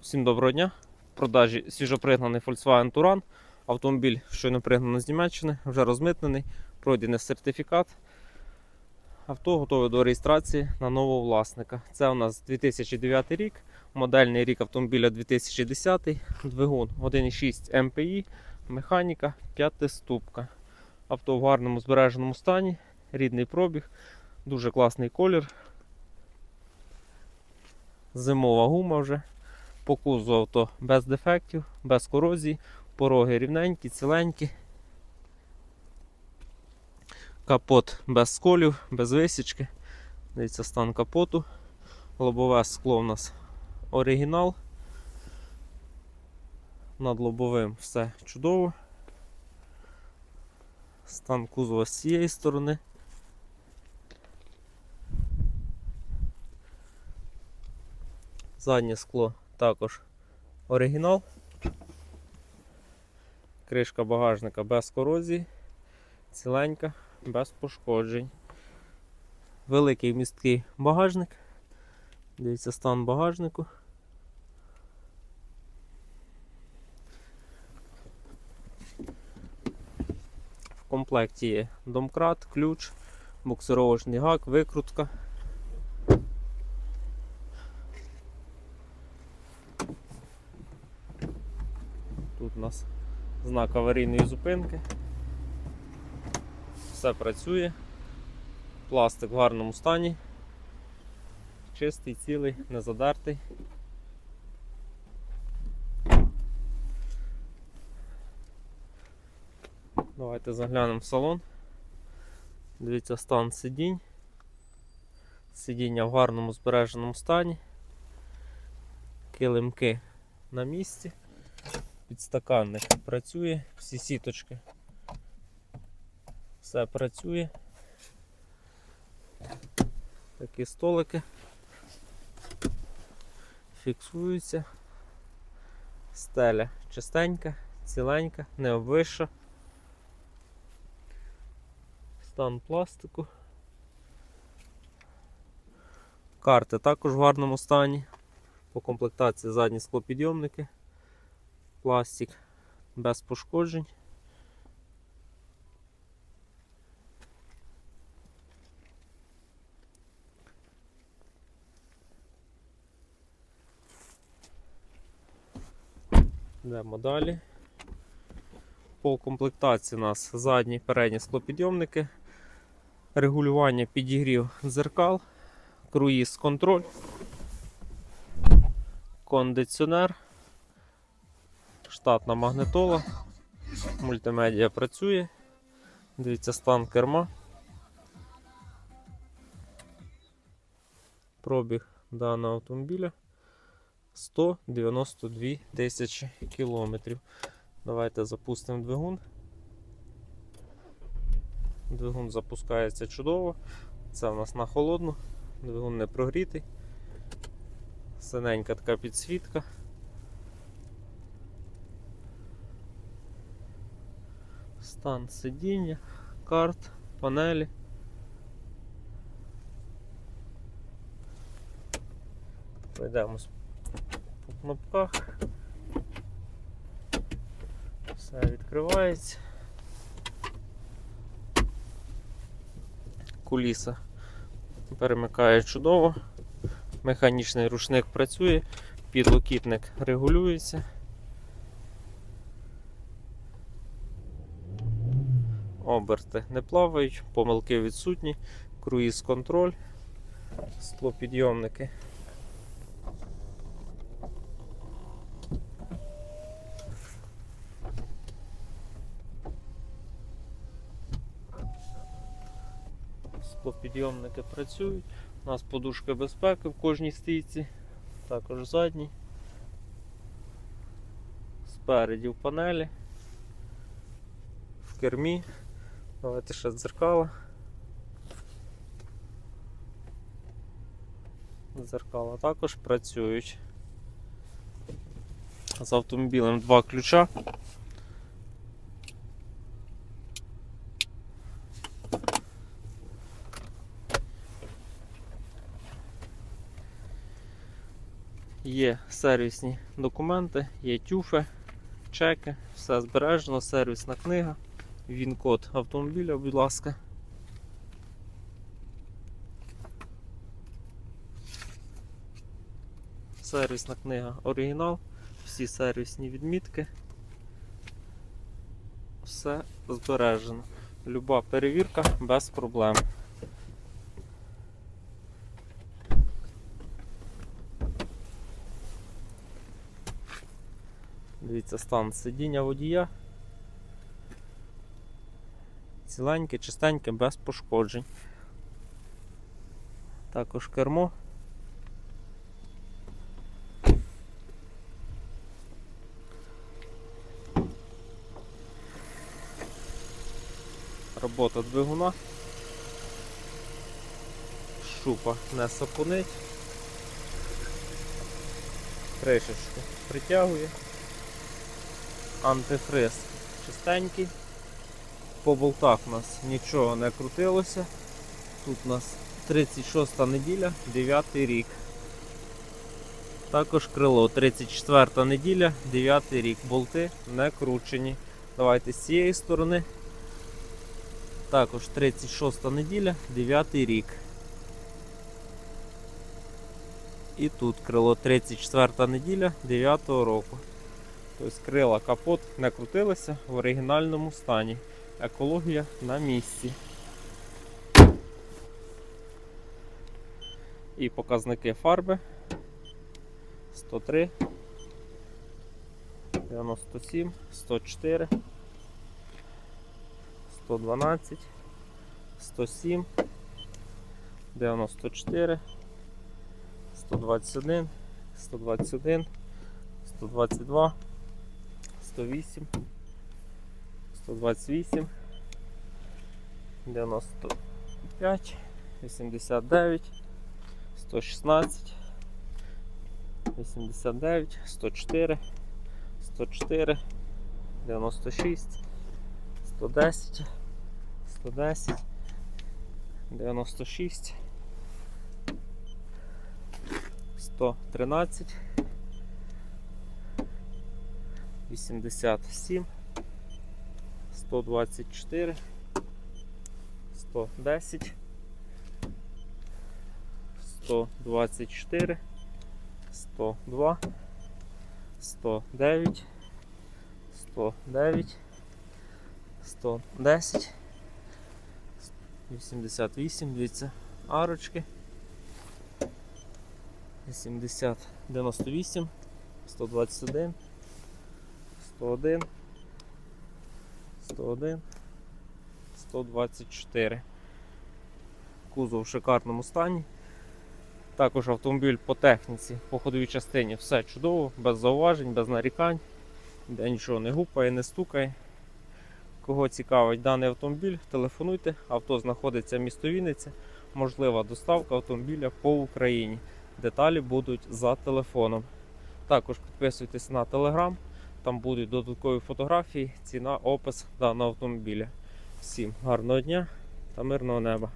Всім доброго дня. В продажі свіжопригнаний Volkswagen Touran. Автомобіль щойно пригнаний з Німеччини, вже розмитнений, пройдений сертифікат. Авто готове до реєстрації на нового власника. Це у нас 2009 рік, модельний рік автомобіля 2010, двигун 1,6 МПІ, механіка, п'ятиступка. Авто в гарному збереженому стані, рідний пробіг, дуже класний колір. Зимова гума вже. По кузову авто без дефектів, без корозії, пороги рівненькі, ціленькі. Капот без сколів, без висічки. Дивіться стан капоту. Лобове скло у нас оригінал. Над лобовим все чудово. Стан кузова з цієї сторони. Заднє скло також оригінал. Кришка багажника без корозії, ціленька, без пошкоджень. Великий місткий багажник. Дивіться стан багажнику. В комплекті є домкрат, ключ, буксировочний гак, викрутка. Тут у нас знак аварійної зупинки. Все працює. Пластик в гарному стані. Чистий, цілий, не задертий. Давайте заглянемо в салон. Дивіться стан сидінь. Сидіння в гарному збереженому стані. Килимки на місці. Підстаканник працює, всі сіточки. Все працює. Такі столики фіксуються. Стеля чистенька, ціленька, не обвища. Стан пластику. Карти також в гарному стані. По комплектації задні склопідйомники пластик без пошкоджень. Йдемо далі. По комплектації у нас задні передні склопідйомники, регулювання підігрів дзеркал, круїз контроль, кондиціонер штатна магнитола, мультимедіа працює. Дивіться стан керма. Пробіг даного автомобіля 192 тисячі кілометрів. Давайте запустимо двигун. Двигун запускається чудово. Це у нас на холодну, двигун не прогрітий. Синенька така підсвітка. Стан сидіння, карт, панелі. Пройдемось по кнопках. Все відкривається. Куліса перемикає чудово. Механічний рушник працює, підлокітник регулюється. Оберти не плавають, помилки відсутні, круїз контроль, склопідйомники. Склопідйомники працюють. У нас подушка безпеки в кожній стійці, також задній. Спереді в панелі, в кермі. Давайте ще дзеркала. Дзеркала також працюють. З автомобілем два ключа. Є сервісні документи, є тюфи, чеки, все збережено, сервісна книга, він-код автомобіля, будь ласка. Сервісна книга оригінал, всі сервісні відмітки. Все збережено. Люба перевірка без проблем. Дивіться, стан сидіння водія. Ціленьке, чистеньке, без пошкоджень. Також кермо. Робота двигуна. Шупа не сапунить. Кришечку притягує. Антифриз чистенький. По болтах у нас нічого не крутилося. Тут у нас 36 неділя, 9 рік. Також крило 34 неділя, 9 рік. Болти не кручені. Давайте з цієї сторони. Також 36 неділя, 9 рік. І тут крило 34 неділя 9 року. Тобто крила капот не крутилися в оригінальному стані. Екологія на місці. І показники фарби. 103, 97, 104, 112, 107, 94, 121, 121, 122, 108, 128, 95, 89, 116, 89, 104, 104, 96, 110, 110, 96, 113, 87, 124, 110, 124, 102, 109, 109, 110, 88, дивіться, арочки. 80, 98, 121, 101, 101, 124. Кузов в шикарному стані. Також автомобіль по техніці, по ходовій частині все чудово, без зауважень, без нарікань, де нічого не гупає, не стукає. Кого цікавить даний автомобіль, телефонуйте. Авто знаходиться в місто Вінниця. Можлива доставка автомобіля по Україні. Деталі будуть за телефоном. Також підписуйтесь на телеграм, там будуть додаткові фотографії, ціна, опис даного автомобіля. Всім гарного дня та мирного неба!